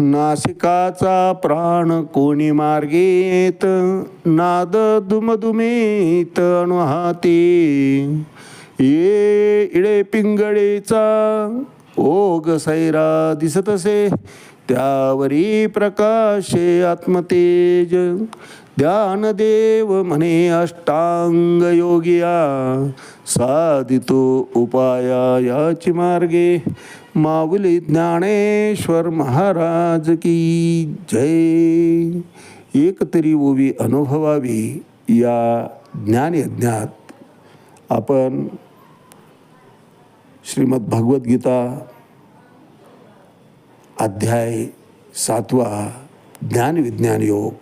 नासिकाचा प्राण कोणी मार्गेत? नाद दुमदुमेत अणुहाती ये इळे पिंगळेचा ओग सैरा दिसतसे. त्यावरी प्रकाशे आत्मतेज. ध्यानदेव म्हणे अष्टांग योगिया. साधितो उपाया याची मार्गे. माऊली ज्ञानेश्वर महाराज की जय. एक तरी ओवी अनुभवावी या ज्ञानयज्ञात आपण श्रीमद भगवद्गीता अध्याय सातवा ज्ञानविज्ञान योग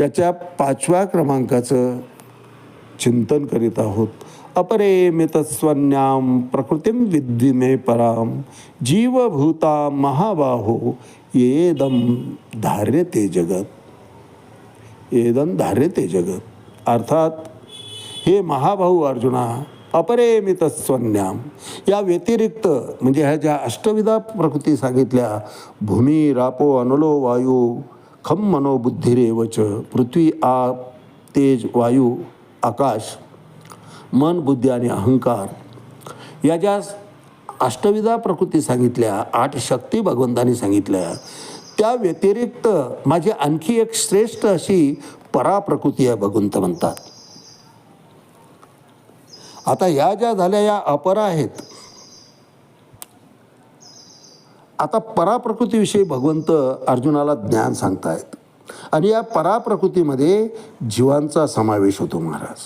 याच्या पाचव्या क्रमांकाचं चिंतन करीत आहोत. अपरे मितस्वन्याम प्रकृतीम विद्वी मे पराम जीवभूता महाबाहो येदम धार्यते जगत। येदम धार्यते जगत। अर्थात हे महाभाऊ अर्जुना अपरेमितस्वन्याम या व्यतिरिक्त म्हणजे ह्या ज्या अष्टविधा प्रकृती सांगितल्या भूमी रापो अनलो वायू खम मनोबुद्धिरेवच पृथ्वी आप तेज वायू आकाश मन बुद्धी आणि अहंकार या ज्या अष्टविधा प्रकृती सांगितल्या आठ शक्ती भगवंतांनी सांगितल्या त्या व्यतिरिक्त माझी आणखी एक श्रेष्ठ अशी पराप्रकृती आहे भगवंत म्हणतात. आता या ज्या झाल्या या अपरा आहेत. आता पराप्रकृतीविषयी भगवंत अर्जुनाला ज्ञान सांगतायत. आणि या पराप्रकृतीमध्ये जीवांचा समावेश होतो महाराज.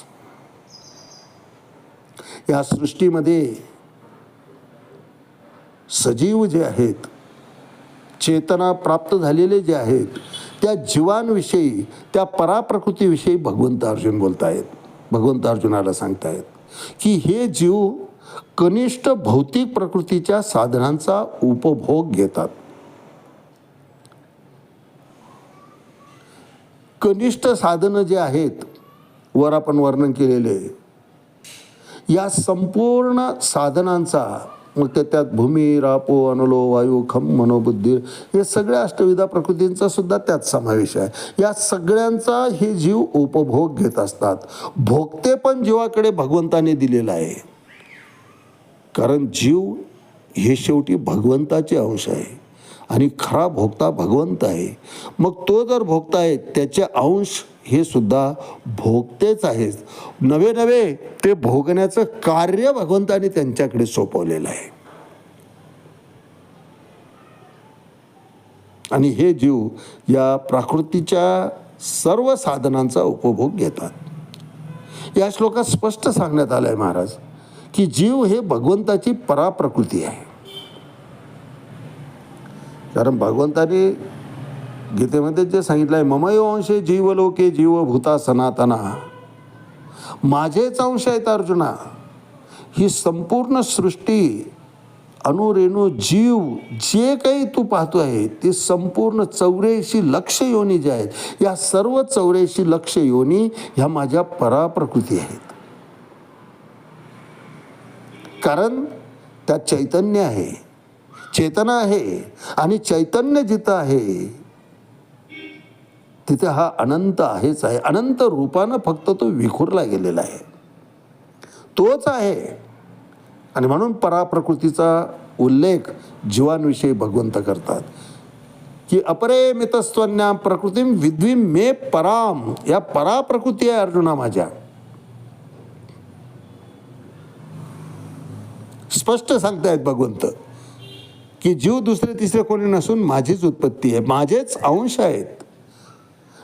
या सृष्टीमध्ये सजीव जे आहेत चेतना प्राप्त झालेले जे आहेत त्या जीवांविषयी त्या पराप्रकृतीविषयी भगवंत अर्जुन बोलतायत. भगवंत अर्जुनाला सांगतायत की हे जीव कनिष्ठ भौतिक प्रकृतीच्या साधनांचा उपभोग घेतात. कनिष्ठ साधनं जे आहेत वर आपण वर्णन केलेले या संपूर्ण साधनांचा मग ते त्यात भूमी रापो अनलो वायू खम मनोबुद्धी हे सगळ्या अष्टविधा प्रकृतींचा सुद्धा त्यात समावेश आहे. या सगळ्यांचा हे जीव उपभोग घेत असतात. भोगते पण जीवाकडे भगवंताने दिलेलं आहे. कारण जीव हे शेवटी भगवंताचे अंश आहे. आणि खरा भोगता भगवंत आहे. मग तो जर भोगता आहे त्याचे अंश हे सुद्धा भोगतेच आहेत. नवे नवे ते भोगण्याचं कार्य भगवंताने त्यांच्याकडे सोपवलेलं आहे. आणि हे जीव या प्राकृतीच्या सर्व साधनांचा उपभोग घेतात. या श्लोकात स्पष्ट सांगण्यात आलं आहे महाराज की जीव हे भगवंताची पराप्रकृती आहे. कारण भगवंताने गीतेमध्ये जे सांगितलं आहे ममयो अंशे जीवलोके जीवभूता सनातना. माझेच अंश आहेत अर्जुना. ही संपूर्ण सृष्टी अनुरेणू जीव जे काही तू पाहतो आहे ते संपूर्ण चौऱ्याऐंशी लक्ष योनी जे आहेत या सर्व चौऱ्याऐंशी लक्ष योनी ह्या माझ्या पराप्रकृती आहेत. कारण त्यात चैतन्य आहे. चेतना आहे आणि चैतन्य जिथं आहे तिथे हा अनंत आहेच आहे. अनंत रूपानं फक्त तो विखुरला गेलेला आहे. तोच आहे. आणि म्हणून पराप्रकृतीचा उल्लेख जीवांविषयी भगवंत करतात. की अपरे मितस्वन्याम प्रकृती विद्वी मे पराम या पराप्रकृती आहे अर्जुना माझ्या. स्पष्ट सांगतायत भगवंत की जीव दुसरे तिसरे कोणी नसून माझीच उत्पत्ती आहे. माझेच अंश आहेत.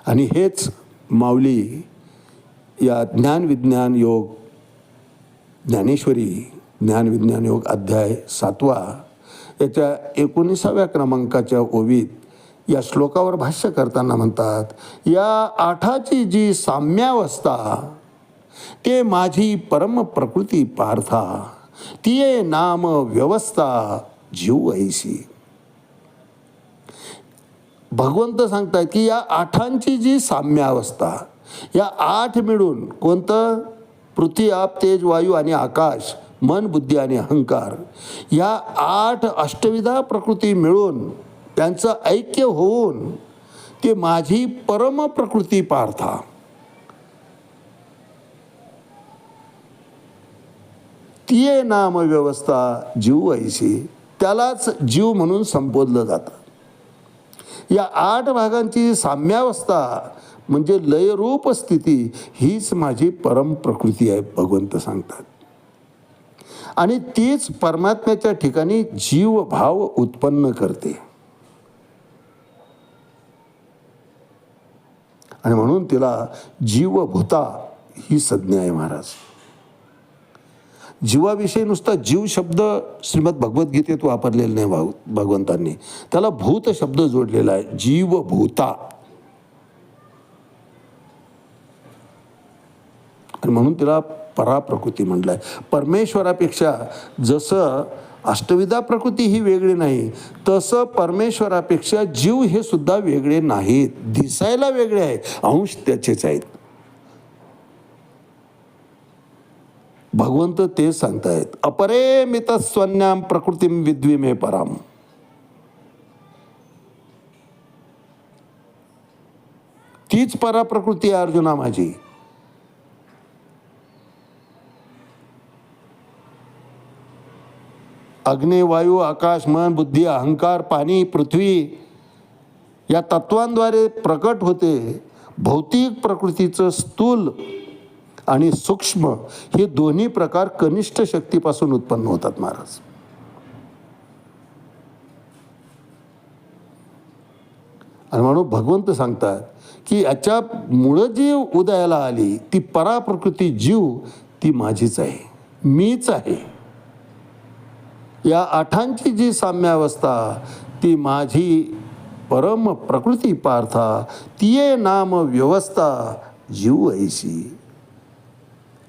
आणि हेच माऊली या ज्ञानविज्ञान योग ज्ञानेश्वरी ज्ञानविज्ञान योग अध्याय सातवा याच्या एकोणीसाव्या क्रमांकाच्या ओवीत या श्लोकावर भाष्य करताना म्हणतात या आठाची जी साम्यावस्था ते माझी परम प्रकृती पार्था तिये नाम व्यवस्था जीव ऐसी. भगवंत सांगतायत की या आठांची जी साम्यावस्था या आठ मिळून कोणतं? पृथ्वी आप तेज वायू आणि आकाश मन बुद्धी आणि अहंकार या आठ अष्टविधा प्रकृती मिळून त्यांचं ऐक्य होऊन ते माझी परम प्रकृती पार्था. तिये नाम व्यवस्था जीव ऐशी त्यालाच जीव म्हणून संबोधलं जातं. या आठ भागांची साम्यावस्था म्हणजे लयरूप स्थिती हीच माझी परम प्रकृती आहे भगवंत सांगतात. आणि तीच परमात्म्याच्या ठिकाणी जीवभाव उत्पन्न करते. आणि म्हणून तिला जीवभूता ही संज्ञा आहे महाराज. जीवाविषयी नुसता जीव शब्द श्रीमद भगवद्गीतेत वापरलेला नाही भाग भगवंतांनी. त्याला भूत शब्द जोडलेला आहे जीवभूता. आणि म्हणून तिला पराप्रकृती म्हटलं आहे परमेश्वरापेक्षा जसं अष्टविधा प्रकृती ही वेगळी नाही तसं परमेश्वरापेक्षा जीव हे सुद्धा वेगळे नाहीत. दिसायला वेगळे आहे अंश त्याचेच आहेत. भगवंत तेच सांगतायत अपरे मित स्वन्याम प्रकृतीम विद्विमे पराम. तीच पराप्रकृती आहे अर्जुना माझी. अग्नी वायू आकाश मन बुद्धी अहंकार पाणी पृथ्वी या तत्वांद्वारे प्रकट होते. भौतिक प्रकृतीचं स्थूल आणि सूक्ष्म हे दोन्ही प्रकार कनिष्ठ शक्तीपासून उत्पन्न होतात महाराज. आणि म्हणून भगवंत सांगतात की याच्या मुळं जी उदयाला आली ती पराप्रकृती जीव ती माझीच आहे मीच आहे. या आठांची जी साम्यावस्था ती माझी परम प्रकृती पार्था तिये नाम व्यवस्था जीव ऐशी.